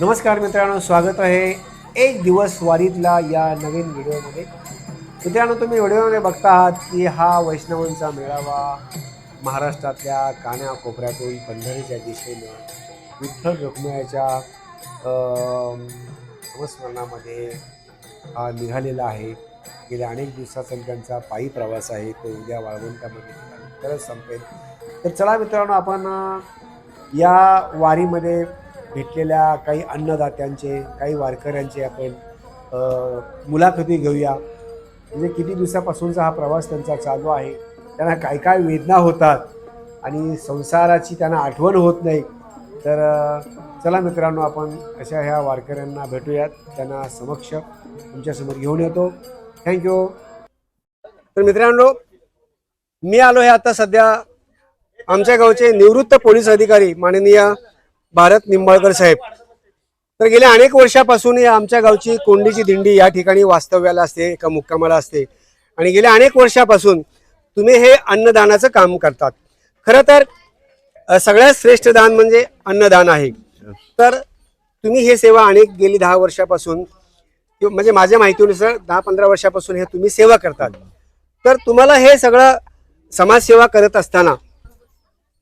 नमस्कार मित्रांनो स्वागत आहे एक दिवस वारीतला या नवीन व्हिडिओमध्ये. मित्रांनो तुम्ही व्हिडिओमध्ये बघता आहात की हा वैष्णवांचा मेळावा महाराष्ट्रातल्या कानाकोपऱ्यातून पंढरीच्या दिशेनं विठ्ठल रुक्मिणीच्या अं, नामस्मरणामध्ये हा निघालेला आहे. गेल्या अनेक दिवसाचा त्यांचा पायी प्रवास आहे तो उद्या वाळवंटामध्ये तरच संपेल. तर चला मित्रांनो आपण या वारीमध्ये भेटलेल्या काही अन्नदात्यांचे काही वारकऱ्यांचे आपण मुलाखती घेऊया. म्हणजे किती दिवसापासूनचा हा प्रवास त्यांचा चालू आहे? त्यांना काय काय वेदना होतात? आणि संसाराची त्यांना आठवण होत नाही. तर चला मित्रांनो आपण अशा ह्या वारकऱ्यांना भेटूयात. त्यांना समक्ष तुमच्यासमोर घेऊन येतो. थँक्यू तर मित्रांनो मी आलो आहे आता सध्या आमच्या गावचे निवृत्त पोलीस अधिकारी माननीय भारत निंबाळकर साहेब. तर गेल्या अनेक वर्षापासून या आमच्या गावची कोंडीची दिंडी या ठिकाणी वास्तव्याला असते एका मुक्कामाला असते. आणि गेल्या अनेक वर्षापासून तुम्ही हे अन्नदानाचं काम करतात. खरं तर सगळ्यात श्रेष्ठ दान म्हणजे अन्नदान आहे. तर तुम्ही हे सेवा अनेक गेली दहा वर्षापासून म्हणजे माझ्या माहितीनुसार दहा पंधरा वर्षापासून हे तुम्ही सेवा करतात. तर तुम्हाला हे सगळं समाजसेवा करत असताना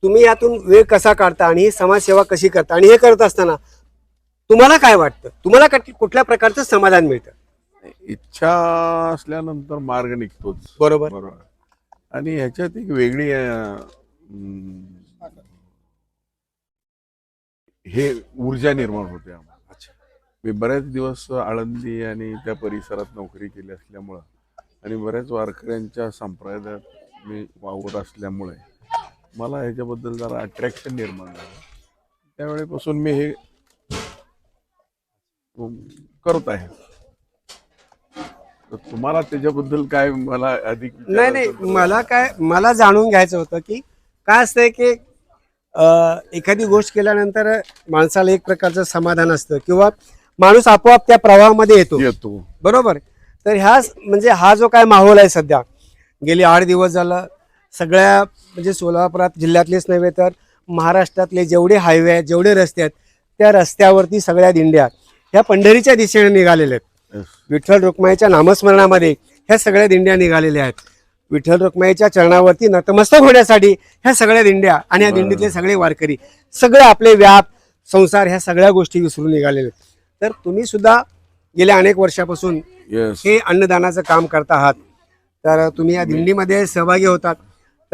तुम्ही यातून वेळ कसा काढता आणि ही समाजसेवा कशी करता आणि हे करत असताना तुम्हाला काय वाटतं? तुम्हाला कट- कुठल्या प्रकारचं समाधान मिळतं? इच्छा असल्यानंतर मार्ग निघतोच. बरोबर. बरोबर. आणि ह्याच्यात एक वेगळी अं, हम्म, हे ऊर्जा निर्माण होते आम्हाला. मी बरेच दिवस आळंदी आणि त्या परिसरात नोकरी केली असल्यामुळं आणि बऱ्याच वारकऱ्यांच्या संप्रदायात मी वावर असल्यामुळे मला ह्याच्याबद्दल जरा अट्रॅक्शन निर्माण झालं. त्यावेळेपासून मी हे करत आहे. तर तुम्हाला त्याच्याबद्दल काय मला अधिक नाही नाही मला काय मला जाणून घ्यायचं होतं की काय असतंय की अं, एखादी गोष्ट केल्यानंतर माणसाला एक प्रकारचं समाधान असतं किंवा माणूस आपोआप त्या प्रवाहामध्ये येतो. येतो. बरोबर? तर ह्या म्हणजे हा जो काय माहोल आहे सध्या गेली आठ दिवस झालं सगळ्या म्हणजे सोलापुरात जिल्ह्यातलेच नव्हे तर महाराष्ट्रातले जेवढे हायवे आहेत जेवढे रस्ते आहेत त्या रस्त्यावरती सगळ्या दिंड्या ह्या पंढरीच्या दिशेने निघालेल्या आहेत. विठ्ठल रुक्माईच्या नामस्मरणामध्ये ह्या सगळ्या दिंड्या निघालेल्या आहेत. विठ्ठल रुक्माईच्या चरणावरती नतमस्तक होण्यासाठी ह्या सगळ्या दिंड्या आणि या दिंडीतले सगळे वारकरी सगळे आपले व्याप संसार ह्या सगळ्या गोष्टी विसरून निघालेले आहेत. तर तुम्ही सुद्धा गेल्या अनेक वर्षापासून हे अन्नदानाचं काम करत आहात. तर तुम्ही या दिंडीमध्ये सहभागी होतात.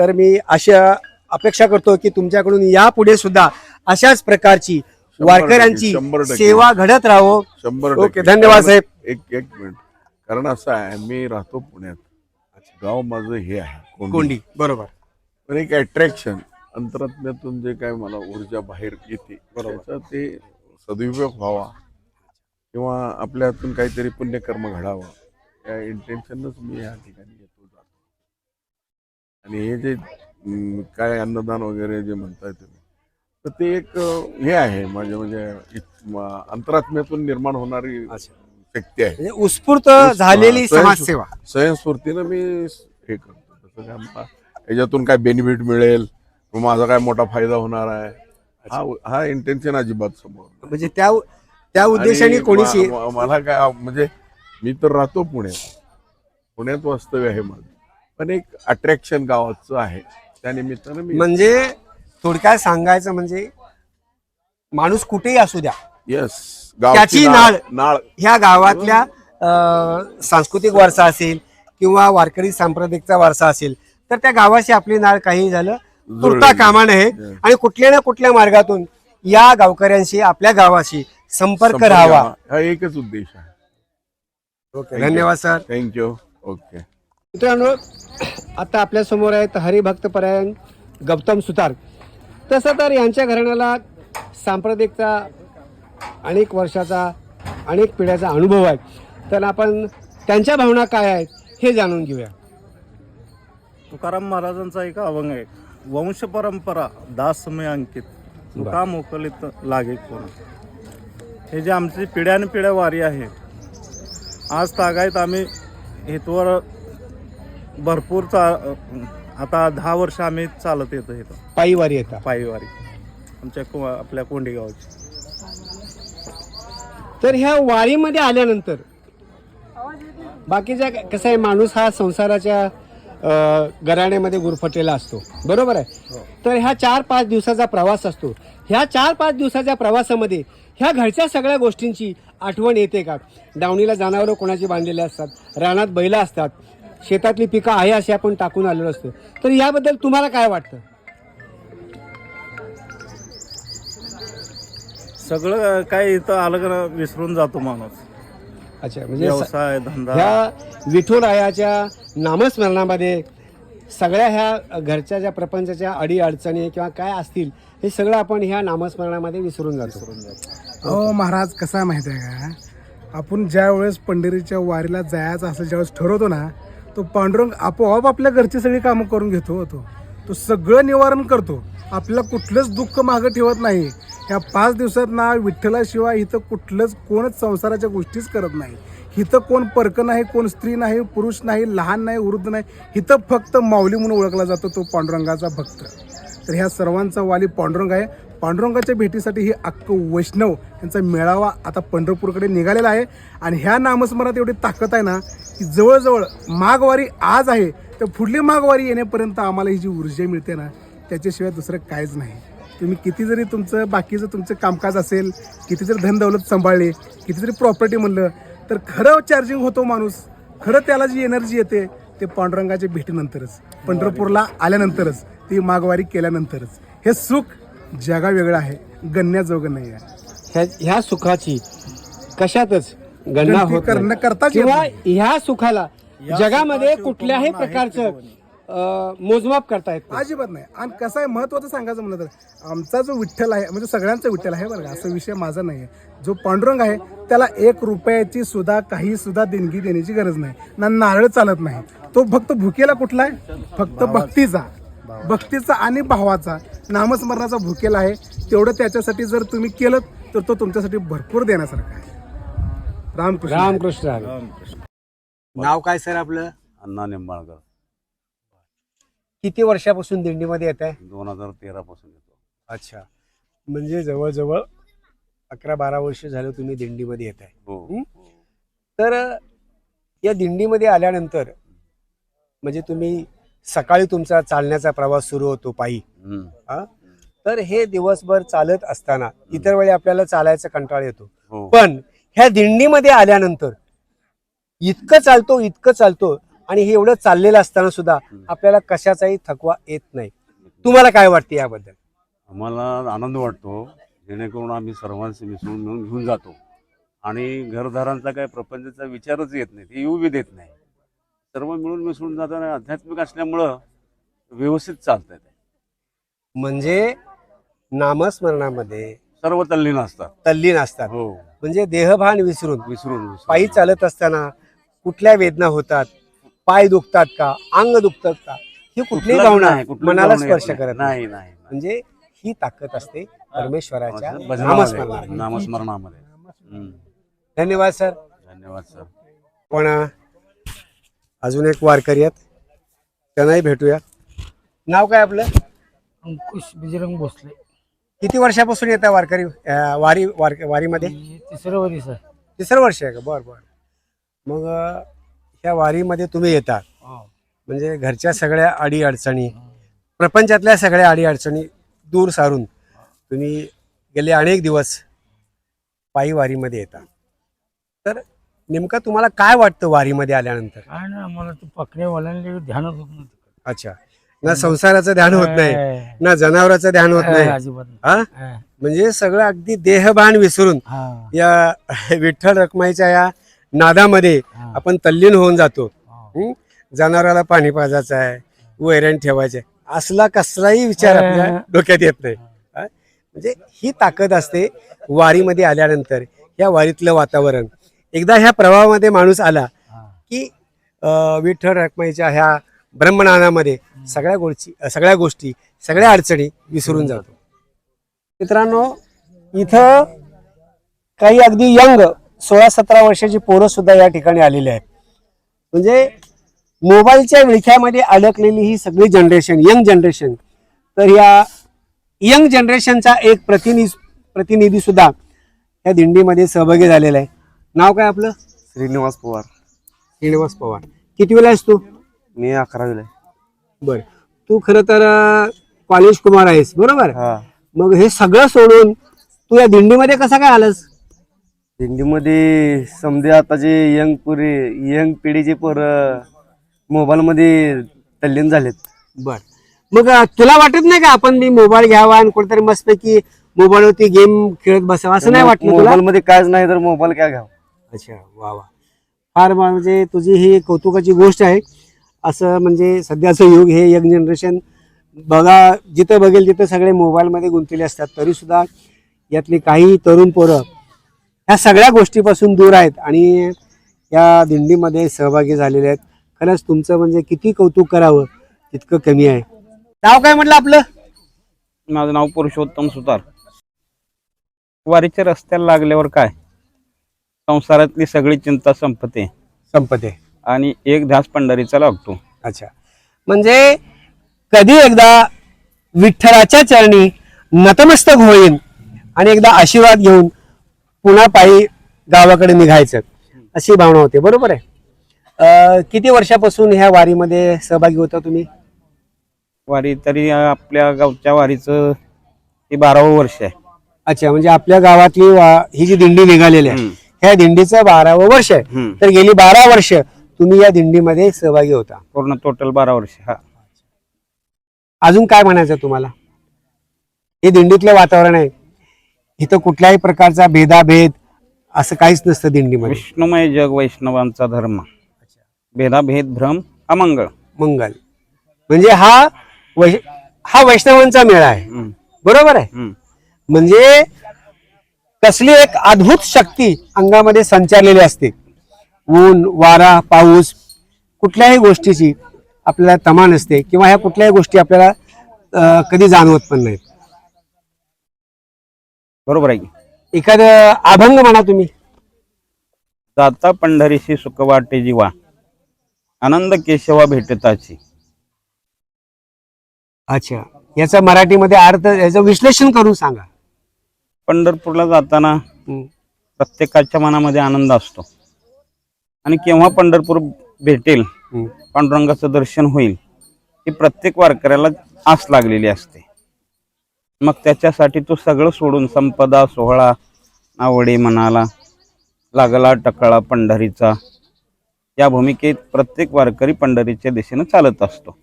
तर मी अशा अपेक्षा करतो की तुमच्याकडून यापुढे सुद्धा अशाच प्रकारची वारकऱ्यांची. सेवा घडत राहो. शंभर ओके, टक्के. धन्यवाद साहेब. एक एक मिनिट. कारण असं आहे मी राहतो पुण्यात. गाव माझं हे आहे कोंडी. बरोबर. पण एक अट्रॅक्शन अंतरात्म्यातून जे काय मला ऊर्जा बाहेर येते त्याचा ते सदुपयोग व्हावा. किंवा आपल्या हातून काहीतरी पुण्यकर्म घडावं. या इंटेन्शनच मी या ठिकाणी येतो. आणि हे जे काय अन्नदान वगैरे जे म्हणताय तुम्ही तर ते एक हे आहे माझे म्हणजे अंतरात्म्यातून निर्माण होणारी. शक्ती आहे. म्हणजे उत्स्फूर्त झालेली समाजसेवा. स्वयंस्फूर्तीनं मी हे करतो. तसं काय मला याच्यातून काय बेनिफिट मिळेल? माझा काय मोठा फायदा होणार आहे? हा हा इंटेन्शन अजिबात समोर. म्हणजे त्या त्या उद्देशाने म- मला काय म्हणजे मी तर राहतो पुण्यात. पुण्यात वास्तव्य आहे माझं. पण एक अट्रॅक्शन गावाचं आहे. त्या निमित्तानं मी म्हणजे थोडक्यात सांगायचं म्हणजे माणूस कुठेही असू द्या. येस त्याची नाळ. नाळ ह्या गावातल्या अं, सांस्कृतिक वारसा असेल किंवा वारकरी सांप्रदायिकचा वारसा असेल तर त्या गावाशी आपली नाळ काही झालं तुरता. कामा नये. आणि कुठल्या ना कुठल्या मार्गातून या गावकऱ्यांशी आपल्या गावाशी संपर्क राहावा. हा- हा एकच उद्देश आहे. ओके धन्यवाद सर थँक्यू ओके मित्रांनो आता आपल्यासमोर आहेत हरिभक्तपरायण गौतम सुतार. तसं तर यांच्या घराण्याला सांप्रदायिकचा अनेक वर्षाचा अनेक पिढ्याचा अनुभव आहे. तर आपण त्यांच्या भावना काय आहेत हे जाणून घेऊया. तुकाराम महाराजांचा एक अभंग आहे. वंश परंपरा दासमय अंकित. तुका मोकलित लागे कोण? हे जे आमची पिढ्यान पिढ्या वारी आहे आज तागायत आम्ही हेतवर भरपूर चा आता दहा वर्ष आम्ही चालत येतो इथं. पायीवारी येतात पायीवारी. आमच्या को आपल्या कोंडी गावची तर ह्या वारीमध्ये आल्यानंतर बाकीच्या कसं आहे माणूस हा संसाराच्या अ, घराण्यामध्ये गुरफटलेला असतो. बरोबर आहे? तर ह्या चार पाच दिवसाचा प्रवास असतो. ह्या चार पाच दिवसाच्या प्रवासामध्ये ह्या घरच्या सगळ्या गोष्टींची आठवण येते का? दावणीला जनावरं कोणाची बांधलेली असतात? रानात बैला असतात? शेतातली पिकं आहे अशी आपण टाकून आलेलो असतो. तर याबद्दल तुम्हाला काय वाटतं? सगळं काय इथं आलं का विसरून जातो माणूस. अच्छा म्हणजे स- व्यवसाय धंदा. ह्या विठुरायाच्या नामस्मरणामध्ये सगळ्या ह्या घरच्या ज्या प्रपंचाच्या अडी अडचणी किंवा काय असतील हे सगळं आपण ह्या नामस्मरणामध्ये विसरून जातो. अहो महाराज कसा आहे माहिती आहे का? आपण ज्या वेळेस पंढरीच्या वारीला जायचं असं ज्यावेळेस ठरवतो ना तो पांडुरंग आपोआप आपल्या घरची सगळी कामं करून घेतो होतो. तो सगळं निवारण करतो. आपल्याला कुठलंच दुःख मागं ठेवत नाही. ह्या पाच दिवसात ना विठ्ठलाशिवाय इथं कुठलंच कोणच संसाराच्या गोष्टीच करत नाही. इथं कोण पर्क नाही कोण स्त्री नाही पुरुष नाही लहान नाही वृद्ध नाही. इथं फक्त माऊली म्हणून ओळखला जातो तो पांडुरंगाचा भक्त. तर ह्या सर्वांचा वाली पांडुरंग आहे. पांडुरंगाच्या भेटीसाठी ही अक्क वैष्णव यांचा मेळावा आता पंढरपूरकडे निघालेला आहे. आणि ह्या नामस्मरणात एवढी ताकद आहे ना की जवळजवळ माघवारी आज आहे तर पुढली माघवारी येण्यापर्यंत आम्हाला ही जी ऊर्जा मिळते ना त्याच्याशिवाय दुसरं काहीच नाही. तुम्ही किती जरी तुमचं बाकीचं तुमचं कामकाज असेल किती जरी धनदौलत सांभाळले किती जरी प्रॉपर्टी म्हणलं तर खरं चार्जिंग होतो माणूस खरं त्याला जी एनर्जी येते ते पांडुरंगाच्या भेटीनंतरच पंढरपूरला आल्यानंतरच ती माघवारी केल्यानंतरच. हे सुख जगा वेगळं आहे गण्याजोगं नाही आहे ह्या ह्या सुखाची कशातच गणना गणती होत करणं नाही. करताच येत किंवा नाही. ह्या सुखाला जगामध्ये सुखाची कुठल्याही उपमा आहे प्रकारचं. अ, मोजमाप करता येत नाही. अजिबात नाही आणि कसं आहे महत्वाचं सांगायचं म्हणलं तर आमचा जो विठ्ठल आहे म्हणजे सगळ्यांचा विठ्ठल आहे बरं का असा विषय माझा नाही आहे जो पांडुरंग आहे त्याला एक रुपयाची सुद्धा काही सुद्धा देणगी देण्याची गरज नाही ना नारळ चालत नाही तो फक्त भुकेला कुठला आहे फक्त भक्तीचा भक्तीचा आणि भावाचा नामस्मरणाचा भुकेला आहे तेवढं त्याच्यासाठी जर तुम्ही केलं तर तो तुमच्यासाठी भरपूर देण्यासारखं आहे. रामकृष्ण. रामकृष्ण हरी. रामकृष्ण. नाव काय सर आपलं? अण्णा निंबाळकर. किती वर्षापासून दिंडीमध्ये येत आहे? दोन हजार तेरा पासून येतो. अच्छा. म्हणजे जवळजवळ अकरा बारा वर्ष झालं तुम्ही दिंडीमध्ये येत आहे. हो. हं? तर या दिंडीमध्ये आल्यानंतर म्हणजे तुम्ही सकाळी तुमचा चालण्याचा प्रवास सुरू होतो पायी. हा? तर हे दिवसभर चालत असताना इतर वेळी आपल्याला चालायचा कंटाळ येतो. हो. पण ह्या दिंडीमध्ये आल्यानंतर इतकं चालतो इतकं चालतो आणि हे एवढं चाललेलं असताना सुद्धा आपल्याला कशाचाही थकवा येत नाही. तुम्हाला काय वाटते याबद्दल? आम्हाला आनंद वाटतो. जेणेकरून आम्ही सर्वांशी मिसळून मिळून घेऊन जातो. आणि घरदारांचा काय प्रपंचाचा विचारच येत नाही. ते येऊ बी देत नाही. सर्व मिळून मिसळून जाताना आध्यात्मिक असल्यामुळं व्यवस्थित चालतंय ते. म्हणजे नामस्मरणामध्ये सर्व तल्लीन असतात. तल्लीन असतात. हो. म्हणजे देहभान विसरून विसरून विसरून. पायी चालत असताना कुठल्या वेदना होतात? पाय दुखतात का? अंग दुखतात का? ही कुठलीही कुठलाच भावना नाही, कुठलीच मनाला भावना येत स्पर्श. करत नाही नाही. नाही म्हणजे ही ताकद असते परमेश्वराच्या नामस्मरणामध्ये. नामस्मरणामध्ये. हम्म. धन्यवाद सर. धन्यवाद सर. पण अं, अजून एक वारकरी आहेत. त्यांनाही भेटूया. नाव काय आपलं? अंकुश बिजरंग भोसले. किती वर्षापासून येत आहे वारकरी अं, वारी वार वारीमध्ये? हे तिसरं वरीस आहे. तिसरं वर्ष आहे का? बरं बरं. मग अं, ह्या वारीमध्ये तुम्ही येतात म्हणजे घरच्या सगळ्या अडी अडचणी प्रपंचातल्या सगळ्या अडी अडचणी दूर सारून तुम्ही गेले अनेक दिवस पायी वारीमध्ये येता. तर नेमकं तुम्हाला काय वाटतं वारीमध्ये आल्यानंतर काय ना मला ते पकड्यावाल्यांना ध्यानच होत अच्छा ना संसाराचं ध्यान होत नाही. ना जनावराचं ध्यान होत नाही अजिबात नाही. हा. म्हणजे सगळं अगदी देहभान विसरून हा. या विठ्ठल रखमाईच्या या नादामध्ये हा. आपण तल्लीन होऊन जातो हा. हं? जनावराला पाणी पाजायचं आहे वैरण ठेवायचे असला कसलाही विचार आपल्या डोक्यात येत नाही हा? म्हणजे ही ताकद असते वारीमध्ये आल्यानंतर या वारीतलं वातावरण एकदा ह्या प्रवाहामध्ये माणूस आला. की विठ्ठल रखमाईच्या ह्या ब्रह्मनानामध्ये सगळ्या गोष्टी सगळ्या गोष्टी सगळ्या अडचणी विसरून जातो. मित्रांनो इथं काही अगदी यंग सोळा सतरा वर्षाची पोरं सुद्धा या ठिकाणी आलेली आहेत. म्हणजे मोबाईलच्या विळख्यामध्ये अडकलेली ही सगळी जनरेशन यंग जनरेशन तर या यंग जनरेशनचा एक प्रतिनिधी प्रतिनिधी सुद्धा या दिंडीमध्ये सहभागी झालेला आहे. नाव काय आपलं? श्रीनिवास पवार. श्रीनिवास पवार. किती वेळा आहेस तू? मी अकरावीला आहे. बर. तू खरं तर कॉलेज कुमार आहेस बरोबर? हा. मग हे सगळं सोडून तू या दिंडीमध्ये कसा काय आलास? दिंडीमध्ये समजे आता जे यंग पुरी यंग पिढीचे पोर मोबाईल मध्ये तल्लीन झालेत. बर. मग अं, तुला वाटत नाही का आपण मी मोबाईल घ्यावा आणि कोणतरी मस्तपैकी मोबाईलवरती गेम खेळत बसावा? असं नाही वाटलं तुला? मोबाईल मध्ये कायच नाही तर मोबाईल काय घ्यावा? अच्छा वा वा. फार म्हणजे तुझी ही कौतुकाची गोष्ट आहे. असं म्हणजे सध्याचं युग हे यंग जनरेशन बघा जिथं बघेल तिथं सगळे मोबाईलमध्ये गुंतलेले असतात. तरीसुद्धा यातली काही तरुण पोरं ह्या सगळ्या गोष्टीपासून दूर आहेत आणि या दिंडीमध्ये सहभागी झालेले आहेत. खरंच तुमचं म्हणजे किती कौतुक करावं तितकं कमी आहे. नाव काय म्हटलं आपलं? माझं नाव पुरुषोत्तम सुतार. वारीच्या रस्त्याला लागल्यावर काय? संसारातली सगळी चिंता संपते. संपते. आणि एक ध्यास पंढरीचा लागतो. अच्छा. म्हणजे कधी एकदा विठ्ठलाच्या चरणी नतमस्तक होईन आणि एकदा आशीर्वाद घेऊन पुन्हा पायी गावाकडे निघायचं अशी भावना होते. बरोबर आहे? अं, किती वर्षापासून ह्या वारीमध्ये सहभागी होता तुम्ही? वारी तरी आपल्या गावच्या वारीचं हे बारावं वर्ष आहे. अच्छा म्हणजे आपल्या गावातली वा- ही जी दिंडी निघालेली आहे हम्म. ह्या दिंडीचं बारावं वर्ष आहे. तर गेली बारा वर्ष तुम्ही या दिंडीमध्ये सहभागी होता. पूर्ण टोटल बारा वर्ष हा. अजून काय म्हणायचं तुम्हाला? हे दिंडीतलं वातावरण आहे. इथं कुठल्याही प्रकारचा भेदाभेद असं काहीच नसतं दिंडीमध्ये. विष्णुमय जग वैष्णवांचा धर्म. भेदाभेद भ्रम अमंगळ. मंगल. म्हणजे हा वै हा वैष्णवांचा मेळा आहे. बरोबर आहे. म्हणजे कसली एक अद्भुत शक्ती अंगामध्ये संचारलेली असते. ऊन वारा पाऊस कुठल्याही गोष्टीची आपल्याला तमा नसते किंवा ह्या कुठल्याही गोष्टी आपल्याला कधी जाणवत पण नाहीत. बरोबर आहे की? एखादं अभंग म्हणा तुम्ही. जाता पंढरीशी सुख वाटे जीवा आनंद केशवा भेटताची. अच्छा. याचा मराठीमध्ये अर्थ याचं विश्लेषण करून सांगा. पंढरपूरला जाताना. प्रत्येकाच्या मनामध्ये आनंद असतो आणि केव्हा पंढरपूर भेटेल. पांडुरंगाचं दर्शन होईल ही प्रत्येक वारकऱ्याला आस लागलेली असते मग त्याच्यासाठी तो सगळं सोडून संपदा सोहळा आवडी मनाला लागला टकळा पंढरीचा या भूमिकेत प्रत्येक वारकरी पंढरीच्या दिशेनं चालत असतो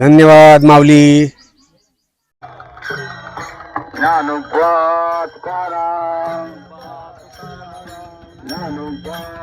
धन्यवाद माऊली ज्ञानोपात्कारा ज्ञानोपात्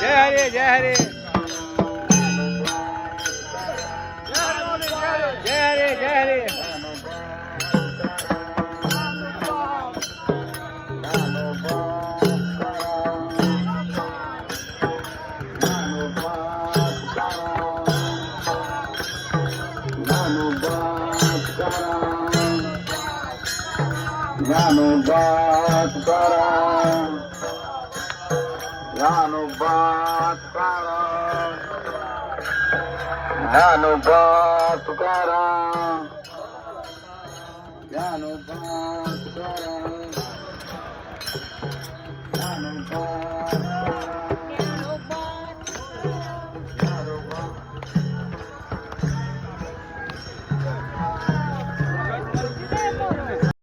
জয় হরে জয় হরে। জয় হরে জয় হরে। Nano Bhattara Dnyanoba Tukaram